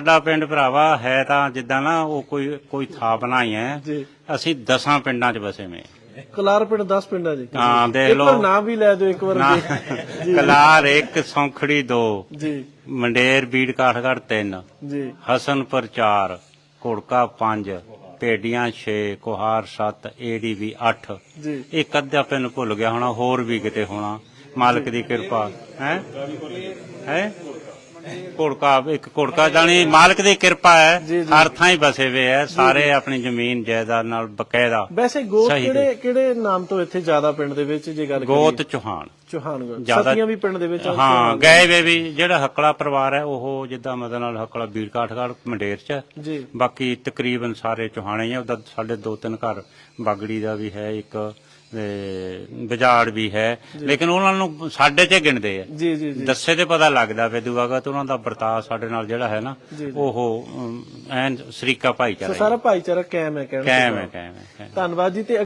ਸਾਡਾ ਪਿੰਡ ਭਰਾਵਾ ਹੈ ਤਾਂ ਜਿੱਦਾਂ ਨਾ ਉਹ ਕੋਈ ਕੋਈ ਥਾਪਨਾ ਹੀ ਹੈ। ਜੀ। ਅਸੀਂ ਦਸਾਂ ਪਿੰਡਾਂ 'ਚ ਵਸੇ ਮੇ ਕਲਾਰ ਪਿੰਡ 10 ਪਿੰਡਾਂ ਜੀ ਹਾਂ ਦੇਖ ਇੱਕ ਵਾਰ ਲਓ ਨਾਮ ਵੀ ਲੈ ਦਿਓ ਇੱਕ ਵਾਰ ਨਾ ਜੀ। ਕਲਾਰ ਇੱਕ ਸੌਂਖੜੀ ਦੋ। ਜੀ। ਮੰਡੇਰ ਬੀੜ ਕਾਠਗੜ ਤਿੰਨ। ਜੀ। ਹਸਨਪੁਰ 4 ਘੋੜਕਾ 5 ਭੇਡੀਆਂ 6 ਕੁਹਾਰ 7 ਏਡੀਵੀ 8 ਜੀ। ਇੱਕ ਅੱਧਾ ਪਿੰਡ ਭੁੱਲ ਗਿਆ ਹੋਣਾ ਹੋਰ ਵੀ ਕਿਤੇ ਹੋਣਾ। ਮਾਲਕ ਦੀ ਕਿਰਪਾ। ਹੈ? ਹੈ? ਘੋੜਕਾ ਇੱਕ ਘੋੜਕਾ ਜਾਣੀ ਮਾਲਕ ਦੀ ਕਿਰਪਾ ਹੈ। ਹਰ ਥਾਂ ਹੀ ਬਸੇ ਹੋਏ ਹੈ ਸਾਰੇ ਆਪਣੀ ਜ਼ਮੀਨ ਜਾਇਦਾਦ ਨਾਲ ਬਕਾਇਦਾ ਵੈਸੇ ਗੋਤ। ਕਿਹੜੇ ਕਿਹੜੇ ਨਾਮ ਤੋਂ ਇੱਥੇ ਜ਼ਿਆਦਾ ਪਿੰਡ ਦੇ ਵਿੱਚ ਜੇ ਗੱਲ ਗੋਤ ਚੌਹਾਨ। ਚੋਹਾਨਗੜ ਸਤੀਆਂ ਵੀ ਪਿੰਡ ਦੇ ਵਿੱਚ ਹਾਂ ਚੌਹਾਨ। ਗਏ ਵੇ ਵੀ ਜਿਹੜਾ ਹੱਕਲਾ ਪਰਿਵਾਰ ਹੈ ਉਹ ਜਿੱਦਾਂ ਮਦਨ ਨਾਲ ਹੱਕਲਾ ਬੀੜ ਕਾਠਗੜ ਮੰਡੇਰ ਚ। ਜੀ। ਬਾਕੀ ਤਕਰੀਬਨ ਸਾਰੇ ਚੋਹਾਣੇ ਹੀ ਆ ਉਹਦਾ ਸਾਡੇ ਦੋ ਤਿੰਨ ਘਰ ਬਾਗੜੀ ਦਾ ਵੀ ਹੈ ਇੱਕ ਬਜਾੜ ਵੀ ਹੈ। ਲੇਕਿਨ ਉਹਨਾਂ ਨੂੰ ਸਾਡੇ ਚ ਗਿਣਦੇ ਆ। ਜੀ ਜੀ ਦੱਸੇ ਤੇ ਪਤਾ ਲੱਗਦਾ ਵੇ ਦੁਆਗਾ ਉਹਨਾਂ ਦਾ ਵਰਤਾਅ ਸਾਡੇ ਨਾਲ ਜਿਹੜਾ ਹੈ ਨਾ। ਉਹ ਅਮ, ਐਨ ਸਰੀਕਾ ਸੋ ਭਾਈਚਾਰਾ ਸਾਰਾ ਭਾਈਚਾਰਾ ਕਾਇਮ ਹੈ ਕਹਿਣਾ ਕਾਇਮ ਹੈ ਕਾਇਮ ਹੈ ਕਾਇਮ ਹੈ। ਧੰਨਵਾਦ ਜੀ ਤੇ